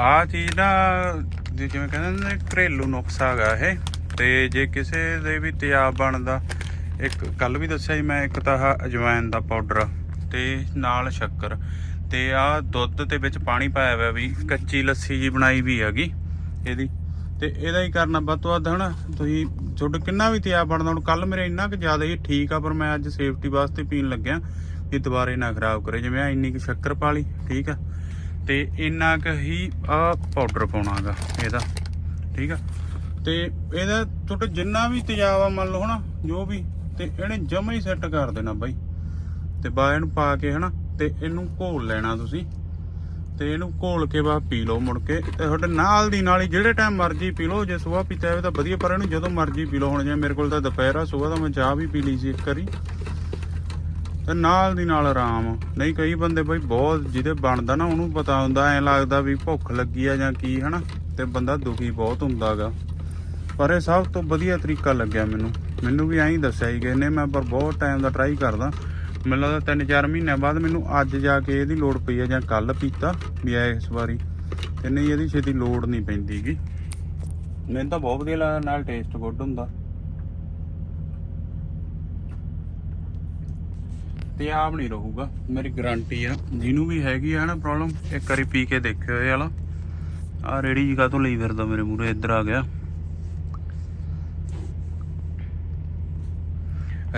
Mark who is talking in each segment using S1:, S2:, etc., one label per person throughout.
S1: ਆ ਚੀਜ਼ ਨਾ ਜੇ ਜਿਵੇਂ ਕਹਿੰਦੇ ਨੇ ਘਰੇਲੂ ਨੁਕਸਾ ਹੈਗਾ ਇਹ, ਤੇ ਜੇ ਕਿਸੇ ਦੇ ਵੀ ਤਿਆਬ ਬਣਦਾ, ਇੱਕ ਕੱਲ ਵੀ ਦੱਸਿਆ ਸੀ ਮੈਂ ਇੱਕ ਤਾਂ ਆਹ ਅਜਵਾਇਨ ਦਾ ਪਾਊਡਰ ਤੇ ਨਾਲ ਸ਼ੱਕਰ, ਤੇ ਆ ਦੁੱਧ ਦੇ ਵਿੱਚ ਪਾਣੀ ਪਾਇਆ ਹੋਇਆ ਵੀ, ਕੱਚੀ ਲੱਸੀ ਜੀ ਬਣਾਈ ਵੀ ਹੈਗੀ ਇਹਦੀ, ਤੇ ਇਹਦਾ ਹੀ ਕਰਨਾ ਵੱਧ ਤੋਂ ਵੱਧ ਹਨਾ, ਤੁਸੀਂ ਤੁਹਾਡਾ ਕਿੰਨਾ ਵੀ ਤਿਆਬ ਬਣਦਾ, ਹੁਣ ਕੱਲ ਮੇਰੇ ਇੰਨਾ ਕੁ ਜ਼ਿਆਦਾ ਹੀ ਠੀਕ ਆ, ਪਰ ਮੈਂ ਅੱਜ ਸੇਫਟੀ ਵਾਸਤੇ ਪੀਣ ਲੱਗਿਆ, ਵੀ ਦੁਬਾਰੇ ਨਾ ਖਰਾਬ ਕਰੇ, ਜਿਵੇਂ ਆ ਇੰਨੀ ਕੁ ਸ਼ੱਕਰ ਪਾ ਲਈ, ਠੀਕ ਆ ਤੇ ਇੰਨਾ ਕੁ ਹੀ ਆ ਪਾਊਡਰ ਪਾਉਣਾਗਾ ਇਹਦਾ, ਠੀਕ ਆ? ਤੇ ਇਹਦਾ ਤੁਹਾਡਾ ਜਿੰਨਾ ਵੀ ਤੇਜ਼ਾਬ ਮੰਨ ਲਓ ਹਨਾ, ਜੋ ਵੀ, ਤੇ ਇਹਨੇ ਜਮਾ ਹੀ ਸੈੱਟ ਕਰ ਦੇਣਾ ਬਾਈ। ਤੇ ਬਾ ਇਹਨੂੰ ਪਾ ਕੇ ਹਨਾ, ਤੇ ਇਹਨੂੰ ਘੋਲ ਲੈਣਾ ਤੁਸੀਂ। ਤੇ ਇਹਨੂੰ ਘੋਲ ਕੇ ਬਾਅਦ ਪੀ ਲਓ ਮੁੜ ਕੇ, ਤੇ ਤੁਹਾਡੇ ਨਾਲ ਦੀ ਨਾਲ ਹੀ ਜਿਹੜੇ ਟਾਈਮ ਮਰਜ਼ੀ ਪੀ ਲਓ, ਜੇ ਸਵੇਰ ਪੀਤਾ ਹੋਵੇ ਤਾਂ ਵਧੀਆ, ਪਰ ਇਹਨੂੰ ਜਦੋਂ ਮਰਜ਼ੀ ਪੀ ਲਓ। ਹੁਣ ਜਿਵੇਂ ਮੇਰੇ ਕੋਲ ਤਾਂ ਦੁਪਹਿਰ ਆ ਸਵੇਰ ਤਾਂ ਮੈਂ ਚਾਹ ਵੀ ਪੀ ਲਈ ਸੀ ਇੱਕ ਵਾਰੀ। ਤੇ ਨਾਲ ਦੀ ਨਾਲ ਆਰਾਮ। ਨਹੀਂ, ਕਈ ਬੰਦੇ ਬਈ ਬਹੁਤ ਜਿਹਦੇ ਬਣਦਾ ਨਾ, ਉਹਨੂੰ ਪਤਾ ਹੁੰਦਾ, ਐ ਲੱਗਦਾ ਵੀ ਭੁੱਖ ਲੱਗੀ ਆ ਜਾਂ ਕੀ, ਹਨਾ? ਤੇ ਬੰਦਾ ਦੁਖੀ ਬਹੁਤ ਹੁੰਦਾਗਾ ਪਰ ਇਹ ਸਭ ਤੋਂ ਵਧੀਆ ਤਰੀਕਾ ਲੱਗਿਆ ਮੈਨੂੰ। ਮੈਨੂੰ ਵੀ ਐਂ ਹੀ ਦੱਸਿਆ ਹੀ ਗਏ ਨੇ ਮੈਂ ਪਰ ਬਹੁਤ ਟਾਈਮ ਦਾ ਟਰਾਈ ਕਰਦਾ। ਮੈਨੂੰ ਲੱਗਦਾ 3-4 ਮਹੀਨਿਆਂ ਬਾਅਦ ਮੈਨੂੰ ਅੱਜ ਜਾ ਕੇ ਇਹਦੀ ਲੋੜ ਪਈ ਆ ਜਾਂ ਕੱਲ ਪੀਤਾ ਵੀ ਐ ਇਸ ਵਾਰੀ। ਤੇ ਨਹੀਂ, ਇਹਦੀ ਛੇਤੀ ਲੋੜ ਨਹੀਂ ਪੈਂਦੀਗੀ। ਮੈਨੂੰ ਤਾਂ ਬਹੁਤ ਵਧੀਆ ਲੱਗਦਾ, ਨਾਲ ਟੇਸਟ ਗੁੱਡ ਹੁੰਦਾ। ਤੇ ਆਪ ਨਹੀਂ ਰਹੂਗਾ, ਮੇਰੀ ਗਾਰੰਟੀ ਆ। ਜਿਹਨੂੰ ਵੀ ਹੈਗੀ ਆ ਨਾ ਪ੍ਰੋਬਲਮ ਇੱਕ ਵਾਰੀ ਪੀ ਕੇ ਦੇਖਿਓ ਇਹ ਵਾਲਾ। ਆ ਰੇੜੀ ਜੀ ਕਾਹਤੋਂ ਲਈ ਫਿਰਦਾ ਮੇਰੇ ਮੂਰੇ ਇੱਧਰ ਆ ਗਿਆ।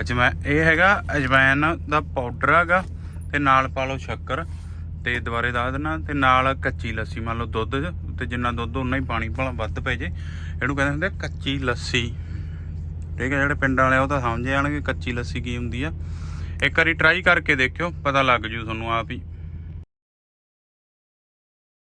S1: ਅਜਮੈ, ਇਹ ਹੈਗਾ ਅਜਵਾਇਨ ਦਾ ਪਾਊਡਰ ਹੈਗਾ, ਤੇ ਨਾਲ ਪਾ ਲਓ ਸ਼ੱਕਰ, ਤੇ ਦੁਬਾਰੇ ਦੱਸ ਦੇਣਾ, ਤੇ ਨਾਲ ਕੱਚੀ ਲੱਸੀ, ਮੰਨ ਲਓ ਦੁੱਧ ਤੇ ਜਿੰਨਾ ਦੁੱਧ ਉਨਾ ਹੀ ਪਾਣੀ ਭਲਾ ਵੱਧ ਪੈ ਜੇ। ਇਹਨੂੰ ਕਹਿੰਦੇ ਹੁੰਦੇ ਕੱਚੀ ਲੱਸੀ। ਠੀਕ ਹੈ, ਜਿਹੜੇ ਪਿੰਡਾਂ ਵਾਲੇ ਆ, ਉਹ ਤਾਂ ਸਮਝ ਜਾਣਗੇ ਕੱਚੀ ਲੱਸੀ ਕੀ ਹੁੰਦੀ ਆ। ਇੱਕ ਵਾਰੀ ਟਰਾਈ ਕਰਕੇ ਦੇਖਿਓ ਪਤਾ ਲੱਗ ਜੂ ਤੁਹਾਨੂੰ ਆਪ ਹੀ।